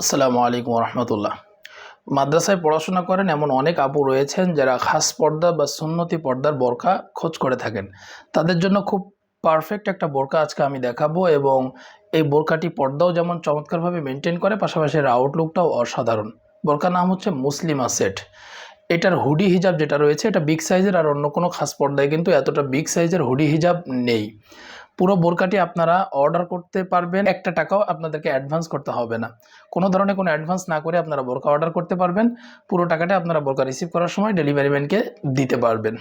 আসসালামু আলাইকুম রহমতুল্লাহ মাদ্রাসায় পড়াশোনা করেন এমন অনেক আপু রয়েছেন যারা খাস পর্দা বা সুন্নতি পর্দার বোরকা খোঁজ করে থাকেন। তাদের জন্য খুব পারফেক্ট একটা বোরকা আজকে আমি দেখাবো এবং এই বোরকাটি পর্দাও যেমন চমৎকারভাবে মেনটেন করে, পাশাপাশি এর আউটলুকটাও অসাধারণ। বোরকার নাম হচ্ছে মুসলিমা সেট। এটার হুডি হিজাব যেটা রয়েছে, এটা বিগ সাইজের আর অন্য কোনো খাস পর্দায় কিন্তু এতটা বিগ সাইজের হুডি হিজাব নেই। পুরো বোরকাটি আপনারা অর্ডার করতে পারবেন। একটা টাকাও আপনাদেরকে অ্যাডভান্স করতে হবে না। কোনো ধরনের কোনো অ্যাডভান্স না করে আপনারা বোরকা অর্ডার করতে পারবেন। পুরো টাকাটা আপনারা বোরকা রিসিভ করার সময় ডেলিভারি ম্যানকে দিতে পারবেন।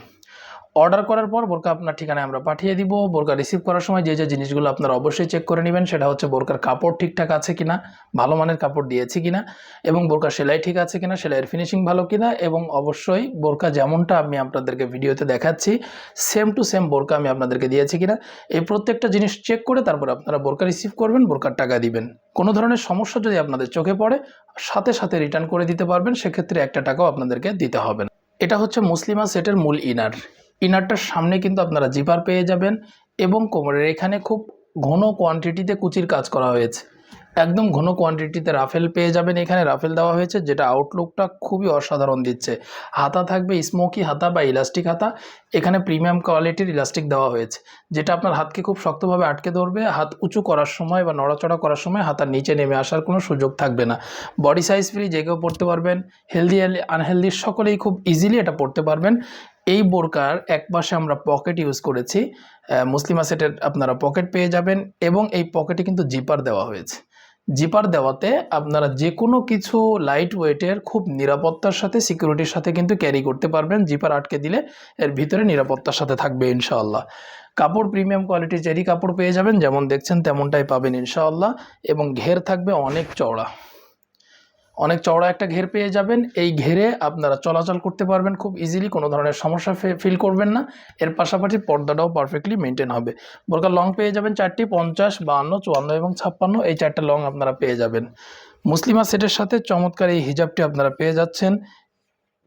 অর্ডার করার পর বোরকা আপনার ঠিকানায় আমরা পাঠিয়ে দিব। বোরকা রিসিভ করার সময় যে যে জিনিসগুলো আপনারা অবশ্যই চেক করে নেবেন, সেটা হচ্ছে বোরকার কাপড় ঠিকঠাক আছে কিনা, ভালো মানের কাপড় দিয়েছি কিনা এবং বোরকা সেলাই ঠিক আছে কিনা, সেলাইয়ের ফিনিশিং ভালো কিনা এবং অবশ্যই বোরকা যেমনটা আমি আপনাদেরকে ভিডিওতে দেখাচ্ছি সেম টু সেম বোরকা আমি আপনাদেরকে দিয়েছি কিনা। এই প্রত্যেকটা জিনিস চেক করে তারপর আপনারা বোরকা রিসিভ করবেন, বোরকার টাকা দিবেন। কোনো ধরনের সমস্যা যদি আপনাদের চোখে পড়ে, সাথে সাথে রিটার্ন করে দিতে পারবেন, সেক্ষেত্রে একটা টাকাও আপনাদেরকে দিতে হবে না। এটা হচ্ছে মুসলিমা সেটের মূল ইনার ইনারটার সামনে কিন্তু আপনারা জিপার পেয়ে যাবেন এবং কোমরের এখানে খুব ঘন কোয়ান্টিটিতে কুচির কাজ করা হয়েছে। একদম ঘন কোয়ান্টিটিতে রাফেল পেয়ে যাবেন। এখানে রাফেল দেওয়া হয়েছে, যেটা আউটলুকটা খুবই অসাধারণ দিচ্ছে। হাতা থাকবে স্মোকি হাতা বা ইলাস্টিক হাতা। এখানে প্রিমিয়াম কোয়ালিটির ইলাস্টিক দেওয়া হয়েছে, যেটা আপনার হাতকে খুব শক্তভাবে আটকে ধরবে। হাত উঁচু করার সময় বা নড়াচড়া করার সময় হাতার নিচে নেমে আসার কোনো সুযোগ থাকবে না। বডি সাইজ ফ্রি যে কেউ পড়তে পারবেন। হেলদি আনহেলদি সকলেই খুব ইজিলি এটা পড়তে পারবেন। এই বোরকার এক পাশে আমরা পকেট ইউজ করেছি মুসলিমা সেটের আপনারা পকেট পেয়ে যাবেন এবং এই পকেটে কিন্তু জিপার দেওয়া হয়েছে। জিপার দেওয়াতে আপনারা যে কোনো কিছু লাইট ওয়েটের খুব নিরাপত্তার সাথে সিকিউরিটির সাথে কিন্তু ক্যারি করতে পারবেন। জিপার আটকে দিলে এর ভিতরে নিরাপত্তার সাথে থাকবে ইনশাআল্লাহ। কাপড় প্রিমিয়াম কোয়ালিটির চেরি কাপড় পেয়ে যাবেন, যেমন দেখছেন তেমনটাই পাবেন ইনশাআল্লাহ এবং ঘের থাকবে অনেক চওড়া। অনেক চওড়া একটা ঘের পেয়ে যাবেন। এই ঘেরে আপনারা চলাচল করতে পারবেন খুব ইজিলি কোনো ধরনের সমস্যা ফিল করবেন না। এর পাশাপাশি পর্দাটাও পারফেক্টলি মেনটেন হবে। বোরকা লং পেয়ে যাবেন চারটি, পঞ্চাশ, বাহান্ন, চুয়ান্ন এবং ছাপ্পান্ন। এই চারটা লং আপনারা পেয়ে যাবেন। মুসলিমা সেটের সাথে চমৎকার এই হিজাবটি আপনারা পেয়ে যাচ্ছেন।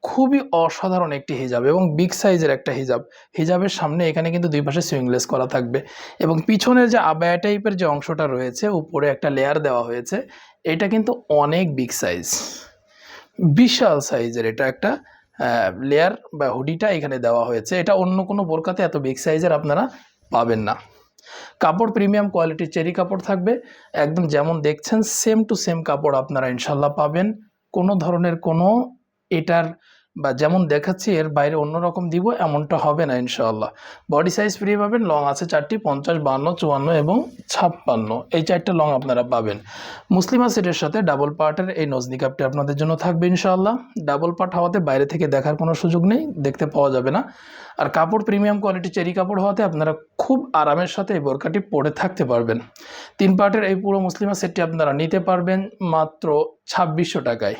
খুবই অসাধারণ একটি হিজাব এবং বিগ সাইজের একটা হিজাব। হিজাবের সামনে এখানে কিন্তু দুই পাশে সুইংলেস করা থাকবে এবং পিছনের যে আবায়া টাইপের যে অংশটা রয়েছে, উপরে একটা লেয়ার দেওয়া হয়েছে, এটা কিন্তু অনেক বিগ সাইজ বিশাল সাইজের এটা একটা লেয়ার বা হুডিটা এখানে দেওয়া হয়েছে। এটা অন্য কোনো বোরকাতে এত বিগ সাইজের আপনারা পাবেন না। কাপড় প্রিমিয়াম কোয়ালিটির চেরি কাপড় থাকবে। একদম যেমন দেখছেন সেম টু সেম কাপড় আপনারা ইনশাল্লাহ পাবেন। কোনো ধরনের কোনো এটার বা যেমন দেখাচ্ছি, এর বাইরে অন্যরকম দিব, এমনটা হবে না, ইনশাআল্লাহ। বডি সাইজ ফ্রি পাবেন লং আছে চারটি, পঞ্চাশ, বান্ন, চুয়ান্ন এবং ছাপ্পান্ন। এই চারটা লং আপনারা পাবেন। মুসলিমা সেটের সাথে ডাবল পার্টের এই নজনি কাপটি আপনাদের জন্য থাকবে, ইনশাআল্লাহ। ডাবল পার্ট হওয়াতে বাইরে থেকে দেখার কোনো সুযোগ নেই, দেখতে পাওয়া যাবে না। আর কাপড় প্রিমিয়াম কোয়ালিটি চেরি কাপড় হওয়াতে আপনারা খুব আরামের সাথে এই বোরকাটি পরে থাকতে পারবেন। তিন পার্টের এই পুরো মুসলিমা সেটটি আপনারা নিতে পারবেন, মাত্র ছাব্বিশশো টাকায়।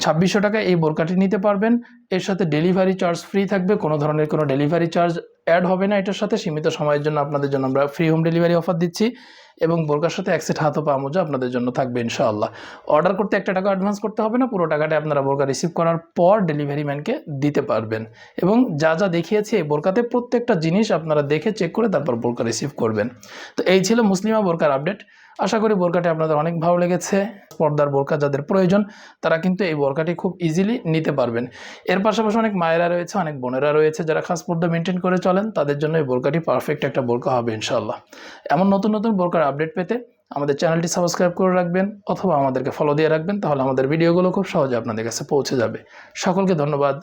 ছাব্বিশশো টাকায় এই বোরকাটি নিতে পারবেন। এর সাথে ডেলিভারি চার্জ ফ্রি থাকবে। কোনো ধরনের কোনো ডেলিভারি চার্জ অ্যাড হবে না এটার সাথে সীমিত সময়ের জন্য আপনাদের জন্য আমরা ফ্রি হোম ডেলিভারি অফার দিচ্ছি এবং বোরকার সাথে এক সেট হাত পা মোজা আপনাদের জন্য থাকবে ইনশাআল্লাহ। অর্ডার করতে একটা টাকা অ্যাডভান্স করতে হবে না, পুরো টাকাটা আপনারা বোরকা রিসিভ করার পর ডেলিভারি ম্যানকে দিতে পারবেন। এবং যা যা দেখিয়েছি এই বোরকাতে প্রত্যেকটা জিনিস আপনারা দেখে চেক করে তারপর বোরকা রিসিভ করবেন। তো এই ছিল মুসলিমা বোরকার আপডেট আশা করি বোরকাটি আপনাদের অনেক ভালো লেগেছে। পর্দার বোরকা যাদের প্রয়োজন, তারা কিন্তু এই বোরকাটি খুব ইজিলি নিতে পারবেন। এর পাশাপাশি অনেক মায়েরা রয়েছে, অনেক বোনেরা রয়েছে যারা খাস পর্দা মেনটেন করে চলেন, তাদের জন্য এই বোরকাটি পারফেক্ট একটা বোরকা হবে ইনশাল্লাহ এমন নতুন নতুন বোরকার আপডেট পেতে আমাদের চ্যানেলটি সাবস্ক্রাইব করে রাখবেন অথবা আমাদেরকে ফলো দিয়ে রাখবেন, তাহলে আমাদের ভিডিওগুলো খুব সহজে আপনাদের কাছে পৌঁছে যাবে। সকলকে ধন্যবাদ